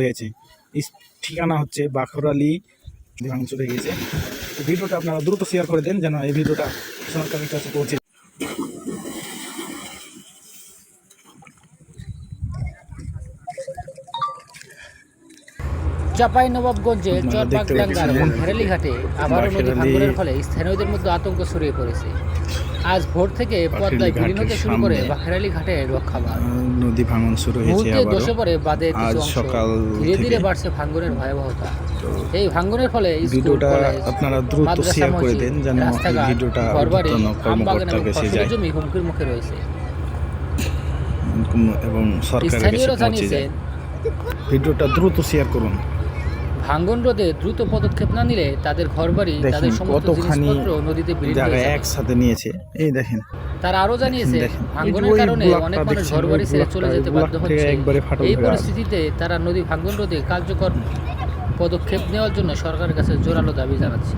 ভাঙচুর এই ঠিকানা হচ্ছে বাখরালি ভাঙচুর গেছে। ভিডিওটা আপনারা দ্রুত শেয়ার করে দেন যেন এই ভিডিওটা সরকারের কাছে পৌঁছে চাপাই নবাবগঞ্জে আপনারা দেখতে চরবাগডাঙ্গার পাচ্ছেন ঘাটে আবারও নদী ভাঙ্গনের ফলে স্থানীয়দের মধ্যে আতঙ্ক ছড়িয়ে পড়েছে। আজ ভোর থেকে পদ্মায় বিলীন হতে শুরু করে। বাখেরালি ঘাটে রক্ষাবার নদী ভাঙন শুরু হয়েছে আবারও। দোষে পড়ে বাদে আজ সকাল ধীরে ধীরে বাড়ছে ভাঙ্গনের ভয়াবহতা। এই ভাঙ্গনের ফলে ভিডিওটা আপনারা দ্রুত শেয়ার করে দেন যেন ভিডিওটা আমবাগান কর্মকর্তার কাছে যায়। জমি হুমকির মুখে রয়েছে। এবং সরকারের কাছে পৌঁছে যায়। ভিডিওটা দ্রুত শেয়ার করুন। ভাঙ্গন রোধে দ্রুত পদক্ষেপ না নিলে তাদের ঘরবাড়ি তাদের সমস্ত জিনিসপত্র নদীতে বিলীন হয়ে যাবে। একসাথে নিয়েছে। এই দেখেন। তারা আরও জানিয়েছে এই ভাঙ্গনের কারণে অনেক মানুষ দেখছেন, ঘর বাড়ি ছেড়ে চলে যেতে বাধ্য হচ্ছে। এই পরিস্থিতিতে তারা নদী ভাঙ্গন রোধে কার্যকর পদক্ষেপ নেওয়ার জন্য সরকারের কাছে জোরালো দাবি জানাচ্ছে।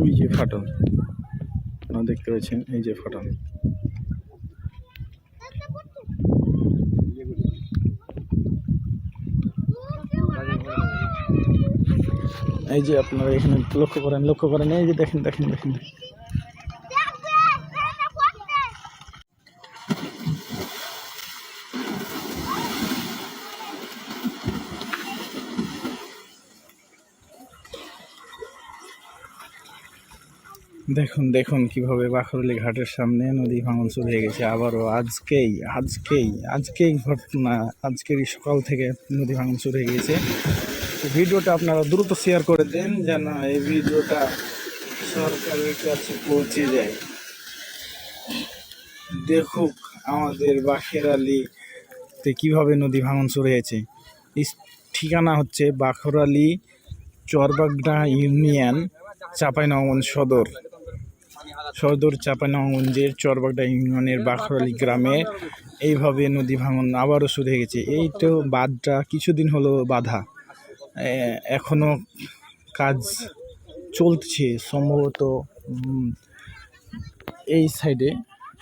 ওই যে ফাটল দেখতে পাচ্ছেন এই যে ফাটল। এই যে আপনারা এখানে লক্ষ্য করেন লক্ষ্য করেন, এই যে দেখেন দেখেন দেখেন। দেখুন দেখুন কীভাবে বাখরলি ঘাটের সামনে নদী ভাঙন শুরু হয়ে গেছে। আবারও আজকেই আজকেই আজকেই ঘটনা, আজকেরই সকাল থেকে নদী ভাঙন শুরু হয়ে গেছে। তো ভিডিওটা আপনারা দ্রুত শেয়ার করে দেন যেন এই ভিডিওটা সরকারের কাছে পৌঁছে যায়। দেখুক আমাদের বাখেরালিতে কীভাবে নদী ভাঙন শুরু হয়েছে। ঠিকানা হচ্ছে বাখরালি চরবাগডা ইউনিয়ন চাঁপাইনবাবগঞ্জ সদর। সদর চাঁপাইনবাবগঞ্জের চরবাগডা ইউনিয়নের বাখরালি গ্রামে এইভাবে নদী ভাঙন আবারও শুরু হয়ে গেছে। এই তো বাঁধটা কিছুদিন হলো বাধা। এ- এখনও কাজ চলছে সম্ভবত এই সাইডে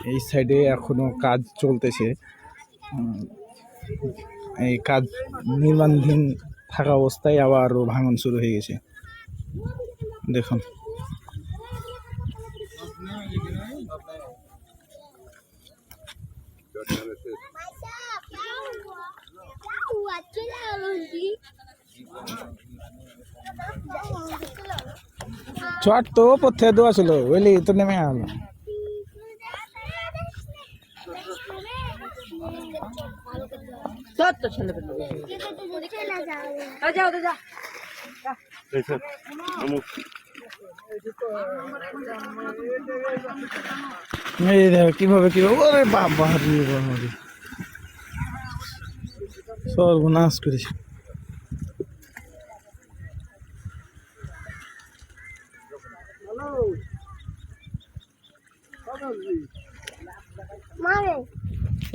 এই সাইডে এখনও কাজ চলতেছে। এই কাজ নির্মাণধীন থাকা অবস্থায় আবারও ভাঙন শুরু হয়ে গেছে। দেখুন। চট তো পথে দেওয়া ছিল বুঝলি? তো নেমে আলো কীভাবে কীভাবে ওরে বাবা সর্বনাশ করেছে।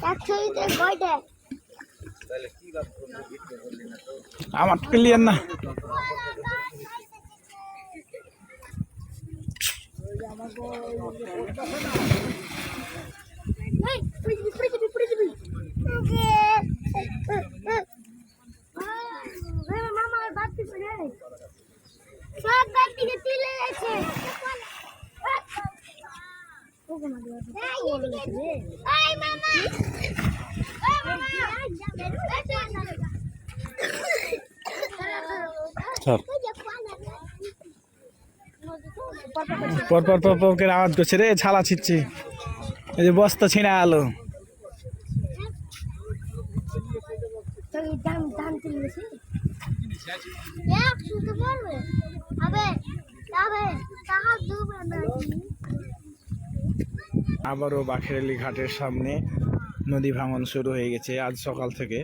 একশো দিতে কয়টা আমার ক্লিয়ার না। মামা বাদ রে সব বাদ দিকে তুলে গেছে। পর পর পর পর করে আওয়াজ করছে রে ছালা ছিচ্ছে এই যে বস্তা ছিঁড়ে আলো। দাম দাম তুলে গেছে এক আবারও বাখেরালি ঘাটের সামনে নদী ভাঙন শুরু হয়ে গেছে আজ সকাল থেকে।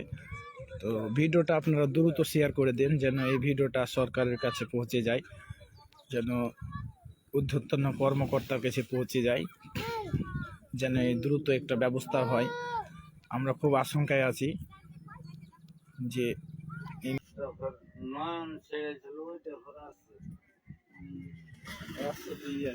তো ভিডিওটা আপনারা দ্রুত শেয়ার করে দেন যেন এই ভিডিওটা সরকারের কাছে পৌঁছে যায়, যেন ঊর্ধ্বতন কর্মকর্তার কাছে পৌঁছে যায়, যেন এই দ্রুত একটা ব্যবস্থা হয়। আমরা খুব আশঙ্কায় আছি যে मान से चलो तो हरास हरास भी है